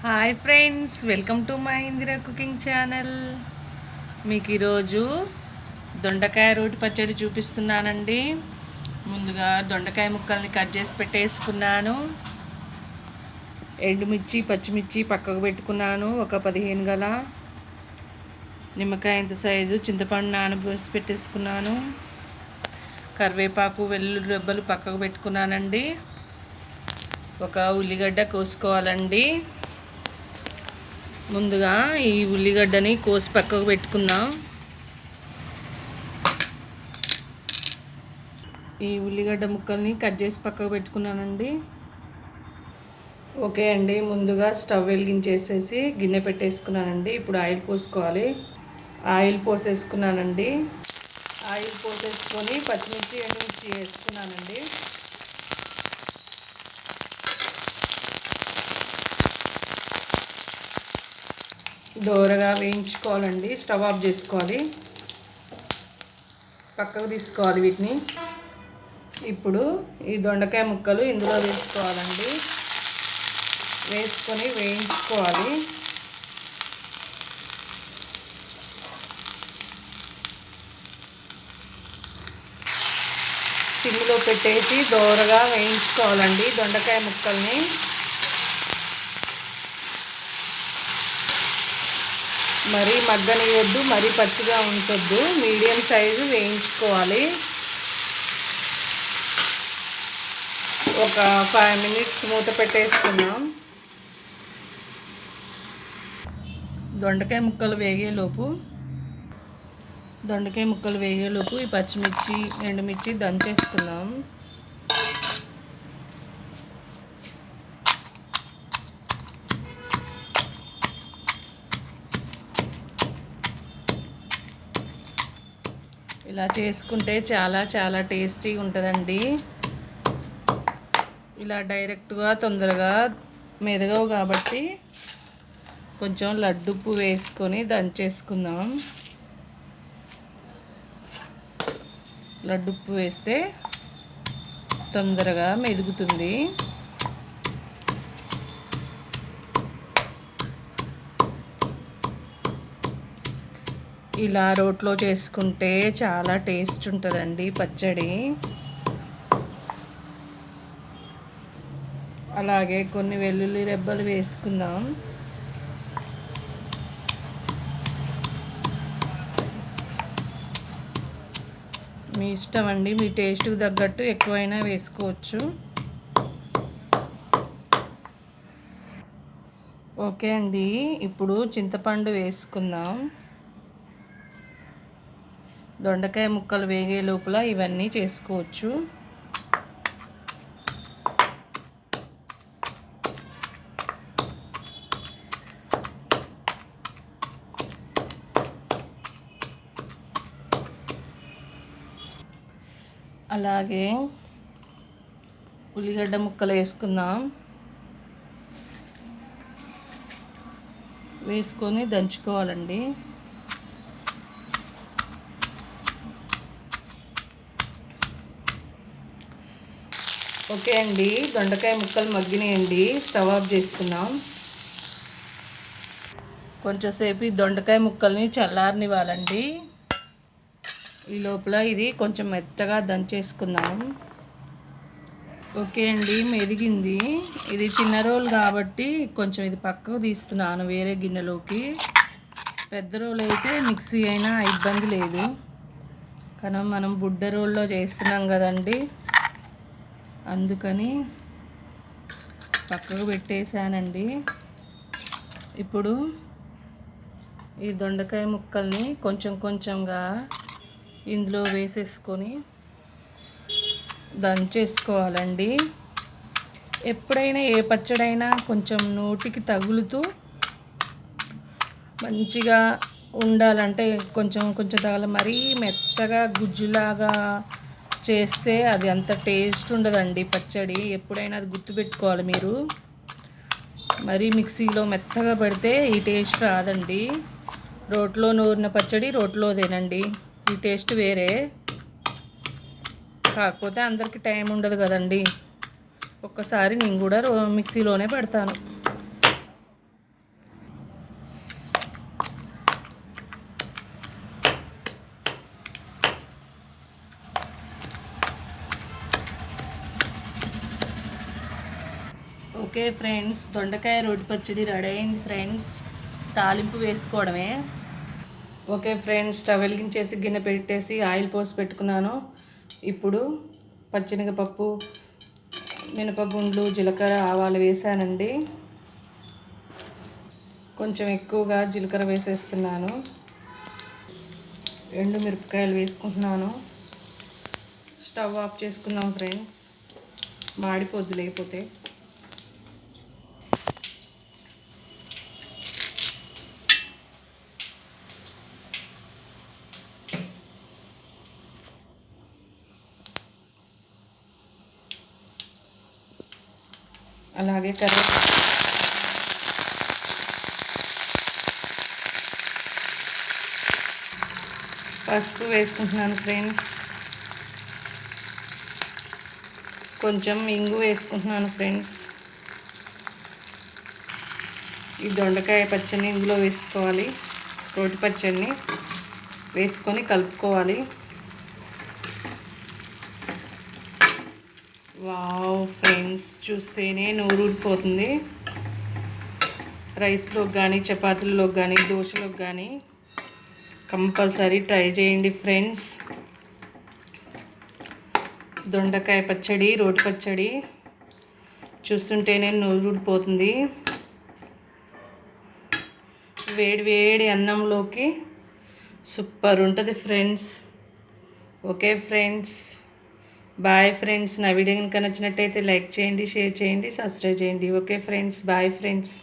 Hi friends welcome to my Indira cooking channel. మీకు ఈరోజు దొండకాయ రోటి పచ్చడి చూపిస్తున్నానండి. ముందుగా దొండకాయ ముక్కల్ని కట్ చేసి పెట్టేసుకున్నాను. ఎండుమిర్చి పచ్చిమిర్చి పక్కకు పెట్టుకున్నాను ఒక పదిహేను గల. నిమ్మకాయ ఎంత సైజు చింతపండు నానబోసి పెట్టేసుకున్నాను. కరివేపాకు వెల్లుల్లి రెబ్బలు పక్కకు పెట్టుకున్నానండి. ఒక ఉల్లిగడ్డ కోసుకోవాలండి. ముందుగా ఈ ఉల్లిగడ్డని కోసి పక్కకు పెట్టుకుందాం. ఈ ఉల్లిగడ్డ ముక్కల్ని కట్ చేసి పక్కకు పెట్టుకున్నానండి. ఓకే అండి ముందుగా స్టవ్ వెలిగించేసేసి గిన్నె పెట్టేసుకున్నానండి. ఇప్పుడు ఆయిల్ పోసుకోవాలి. ఆయిల్ పోసేసుకున్నానండి. ఆయిల్ పోసేసుకొని పచ్చిమిర్చి ఎండుమిర్చి వేసుకున్నానండి. దోరగా వేయించుకోవాలండి. స్టవ్ ఆఫ్ చేసుకోవాలి. పక్కకు తీసుకోవాలి వీటిని. ఇప్పుడు ఈ దొండకాయ ముక్కలు ఇందులో వేసుకోవాలండి. వేసుకొని వేయించుకోవాలి. సిమ్లో పెట్టేసి దోరగా వేయించుకోవాలండి దొండకాయ ముక్కల్ని. మరీ మగ్గనియొద్దు మరీ పచ్చిగా ఉంచొద్దు. మీడియం సైజు వేయించుకోవాలి. ఒక ఫైవ్ మినిట్స్ మూత పెట్టేసుకున్నాం దొండకాయ ముక్కలు వేగేలోపు దొండకాయ ముక్కలు వేగేలోపు ఈ పచ్చిమిర్చి ఎండుమిర్చి దంచేసుకుందాం. ఇలా చేసుకుంటే చాలా చాలా టేస్టీగా ఉంటుందండి. ఇలా డైరెక్ట్గా తొందరగా మెదగవు కాబట్టి కొంచెం లడ్డుప్పు వేసుకొని దంచేసుకుందాం. లడ్డుప్పు వేస్తే తొందరగా మెదుగుతుంది. ఇలా రోట్లో చేసుకుంటే చాలా టేస్ట్ ఉంటుందండి పచ్చడి. అలాగే కొన్ని వెల్లుల్లి రెబ్బలు వేసుకుందాం. మీ ఇష్టం అండి మీ టేస్ట్కి తగ్గట్టు ఎక్కువైనా వేసుకోవచ్చు. ఓకే అండి ఇప్పుడు చింతపండు వేసుకుందాం. దొండకాయ ముక్కలు వేగే లోపల ఇవన్నీ చేసుకోవచ్చు. అలాగే ఉల్లిగడ్డ ముక్కలు వేసుకుందాం. వేసుకొని దంచుకోవాలండి. ఓకే అండి. దొండకాయ ముక్కలు మగ్గినాయండి. స్టవ్ ఆఫ్ చేసుకున్నాం కొంచెంసేపు ఈ దొండకాయ ముక్కల్ని చల్లారనివ్వాలండి. ఈ లోపల ఇది కొంచెం మెత్తగా దంచేసుకుందాం. ఓకే అండి మెదిగింది. ఇది చిన్న రోల్ కాబట్టి కొంచెం ఇది పక్కకు తీస్తున్నాను వేరే గిన్నెలోకి. పెద్ద రోల్ అయితే మిక్సీ అయినా ఇబ్బంది లేదు. కానీ మనం బుడ్డ రోల్లో చేస్తున్నాం కదండి. అందుకని పక్కకు పెట్టేశానండి. ఇప్పుడు ఈ దొండకాయ ముక్కల్ని కొంచెం కొంచెంగా ఇందులో వేసేసుకొని దంచేసుకోవాలండి. ఎప్పుడైనా ఏ పచ్చడైనా కొంచెం నోటికి తగులుతూ మంచిగా ఉండాలంటే కొంచెం కొంచెం తగల మరీ మెత్తగా గుజ్జులాగా చేస్తే అది అంత టేస్ట్ ఉండదండి పచ్చడి. ఎప్పుడైనా అది గుర్తుపెట్టుకోవాలి మీరు. మరీ మిక్సీలో మెత్తగా పెడితే ఈ టేస్ట్ రాదండి. రోట్లో నూరిన పచ్చడి రోట్లో తినండి ఈ టేస్ట్ వేరే. కాకపోతే అందరికీ టైం ఉండదు కదండి. ఒక్కసారి నేను కూడా రో మిక్సీలోనే పెడతాను. ఓకే ఫ్రెండ్స్ దొండకాయ రోటి పచ్చడి రెడీ అయింది ఫ్రెండ్స్. తాలింపు వేసుకోవడమే. ఓకే ఫ్రెండ్స్ స్టవ్ వెలిగించేసి గిన్నె పెట్టేసి ఆయిల్ పోసి పెట్టుకున్నాను. ఇప్పుడు పచ్చినగపప్పు మినపగుండ్లు జీలకర్ర ఆవాలు వేసానండి. కొంచెం ఎక్కువగా జీలకర్ర వేసేస్తున్నాను. ఎండు మిరపకాయలు వేసుకుంటున్నాను. స్టవ్ ఆఫ్ చేసుకుందాం ఫ్రెండ్స్. మాడిపోద్దు లేకపోతే. అలాగే కర్రీ. పసుపు వేసుకుంటున్నాను ఫ్రెండ్స్. కొంచెం ఇంగు వేసుకుంటున్నాను ఫ్రెండ్స్. ఈ దొండకాయ పచ్చడిని ఇందులో వేసుకోవాలి. రోటి పచ్చడిని వేసుకొని కలుపుకోవాలి. వావ్ ఫ్రెండ్స్ చూస్తేనే నోరు ఊడిపోతుంది రైస్లోకి కానీ చపాతీలోకి కానీ దోశలోకి కానీ కంపల్సరీ ట్రై చేయండి ఫ్రెండ్స్. దొండకాయ పచ్చడి రోటి పచ్చడి చూస్తుంటేనే నోరు ఊడిపోతుంది వేడి వేడి అన్నంలోకి సూపర్ ఉంటుంది friends. Okay friends. Bye friends నా వీడియో కనుక నచ్చినట్టయితే లైక్ చేయండి షేర్ చేయండి సబ్స్క్రైబ్ చేయండి. Okay friends bye friends